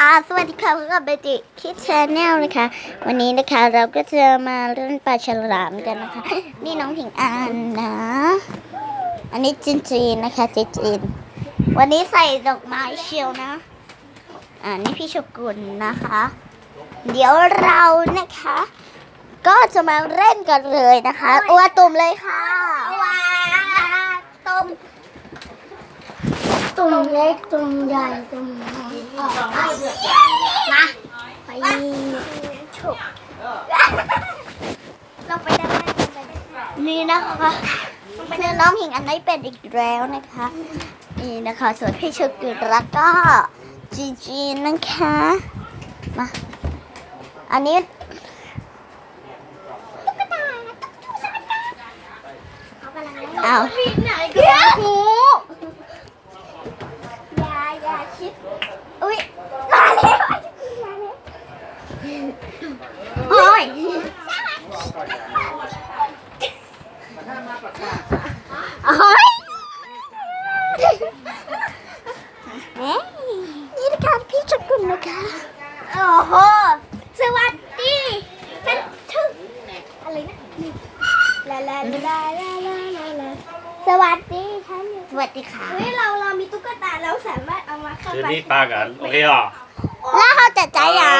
อ่าสวัสดีค่ะพบกับเบจิคิดชาแนลนะคะ วันนี้นะคะเราก็จะมาเล่นปลาฉลามกันนะคะ นี่น้องผิงอานนะ อันนี้จินจีนนะคะจินจีนวันนี้ใส่ดอกไม้เชียวนะ อ่านี่พี่ชกุลนะคะ เดี๋ยวเรานะคะ ก็จะมาเล่นกันเลยนะคะ อัวตุ่มเลยค่ะว้าตุ่ม ตุ่มเล็กตุ่มใหญ่ตุ่มน้อยออกไปมาไปฉุกเราไปด้านล่ากันนี่นะคะคือน้องหิงอันนี้เป็นอีกแล้วนะคะ นี่นะคะส่วนพี่ชกุลแล้วก็จีจีนะคะมาอันนี้ตุ๊กตาตุ๊กตุ๊กตาเขากำลังเล่นอ้าวปีไหนเดี๋ยวหูอย่าอย่าคิด อุ้ยมาแล้วมาแล้ว โอ้ยโอ้ยเอ๊ะนี่นะคะพี่ชกุลนะคะ โอ้โห สวัสดีฉันถึงอะไรนะลาลาลาลาลาลาลาสวัสดีค่ะสวัสดีค่ะ เฮ้ยเราเรามีตุ๊กตาเราสามารถเอามาเข้าคืนไปนี้ปากัน โอเคเหรอ แล้วเขาจะใจอะ